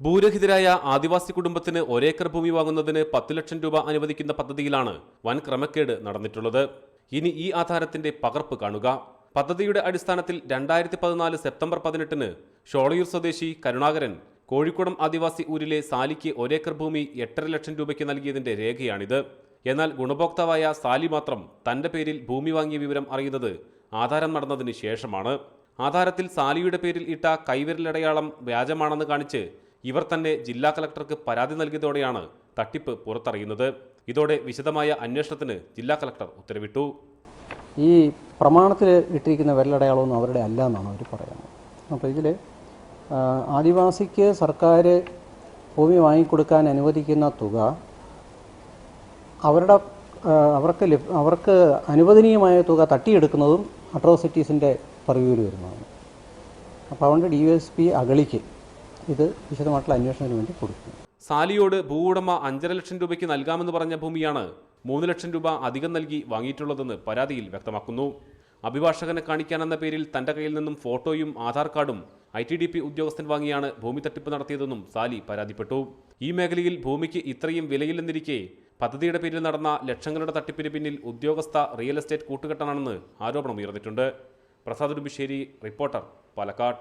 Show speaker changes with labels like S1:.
S1: ഭൂരഹിതരായ ആദിവാസി കുടുംബത്തിന് ഒരേക്കർ ഭൂമി വാങ്ങുന്നതിന് പത്ത് ലക്ഷം രൂപ അനുവദിക്കുന്ന പദ്ധതിയിലാണ് വൻ ക്രമക്കേട് നടന്നിട്ടുള്ളത്. ഇനി ഈ ആധാരത്തിന്റെ പകർപ്പ് കാണുക. പദ്ധതിയുടെ അടിസ്ഥാനത്തിൽ രണ്ടായിരത്തി പതിനാല് സെപ്റ്റംബർ പതിനെട്ടിന് ഷോളയൂർ സ്വദേശി കരുണാകരൻ കോഴിക്കോടം ആദിവാസി ഊരിലെ സാലിക്ക് ഒരേക്കർ ഭൂമി എട്ടര ലക്ഷം രൂപയ്ക്ക് നൽകിയതിന്റെ രേഖയാണിത്. എന്നാൽ ഗുണഭോക്താവായ സാലി മാത്രം തന്റെ പേരിൽ ഭൂമി വാങ്ങിയ വിവരം അറിയുന്നത് ആധാരം നടന്നതിന് ശേഷമാണ്. ആധാരത്തിൽ സാലിയുടെ പേരിൽ ഇട്ട കൈവിരലടയാളം വ്യാജമാണെന്ന് കാണിച്ച് ഇവർ തന്നെ ജില്ലാ കളക്ടർക്ക് പരാതി നൽകിയതോടെയാണ് തട്ടിപ്പ് പുറത്തറിയുന്നത്. ഇതോടെ വിശദമായ അന്വേഷണത്തിന് ജില്ലാ കളക്ടർ ഉത്തരവിട്ടു.
S2: ഈ പ്രമാണത്തിൽ ഇട്ടിരിക്കുന്ന വിരലടയാളമൊന്നും അവരുടെ അല്ല എന്നാണ് അവർ പറയുന്നത്. അപ്പോൾ ഇതിൽ ആദിവാസിക്ക് സർക്കാർ ഭൂമി വാങ്ങിക്കൊടുക്കാൻ അനുവദിക്കുന്ന തുക അവരുടെ അവർക്ക് അവർക്ക് അനുവദനീയമായ തുക തട്ടിയെടുക്കുന്നതും അട്രോസിറ്റീസിന്റെ പറയൂര് വരുന്നതാണ്. അപ്പോൾ അതുകൊണ്ട് ഡി എസ് പി അഗളിക്ക് ഇത് വിശദമായിട്ടുള്ള അന്വേഷണത്തിന് വേണ്ടി കൊടുക്കും.
S1: സാലിയോട് ഭൂ ഉടമ അഞ്ചര ലക്ഷം രൂപയ്ക്ക് നൽകാമെന്ന് പറഞ്ഞ ഭൂമിയാണ് മൂന്ന് ലക്ഷം രൂപ അധികം നൽകി വാങ്ങിയിട്ടുള്ളതെന്ന് പരാതിയിൽ വ്യക്തമാക്കുന്നു. അഭിഭാഷകനെ കാണിക്കാനെന്ന പേരിൽ തന്റെ കയ്യിൽ നിന്നും ഫോട്ടോയും ആധാർ കാർഡും ഐ ടി ഡി പി ഉദ്യോഗസ്ഥൻ വാങ്ങിയാണ് ഭൂമി തട്ടിപ്പ് നടത്തിയതെന്നും സാലി പരാതിപ്പെട്ടു. ഈ മേഖലയിൽ ഭൂമിക്ക് ഇത്രയും വിലയില്ലെന്നിരിക്കെ പദ്ധതിയുടെ പേരിൽ നടന്ന ലക്ഷങ്ങളുടെ തട്ടിപ്പിന് പിന്നിൽ ഉദ്യോഗസ്ഥ റിയൽ എസ്റ്റേറ്റ് കൂട്ടുകെട്ടാണെന്ന് ആരോപണം ഉയർന്നിട്ടുണ്ട്. പ്രസാദ് ഉടുമ്പിശ്ശേരി റിപ്പോർട്ടർ പാലക്കാട്.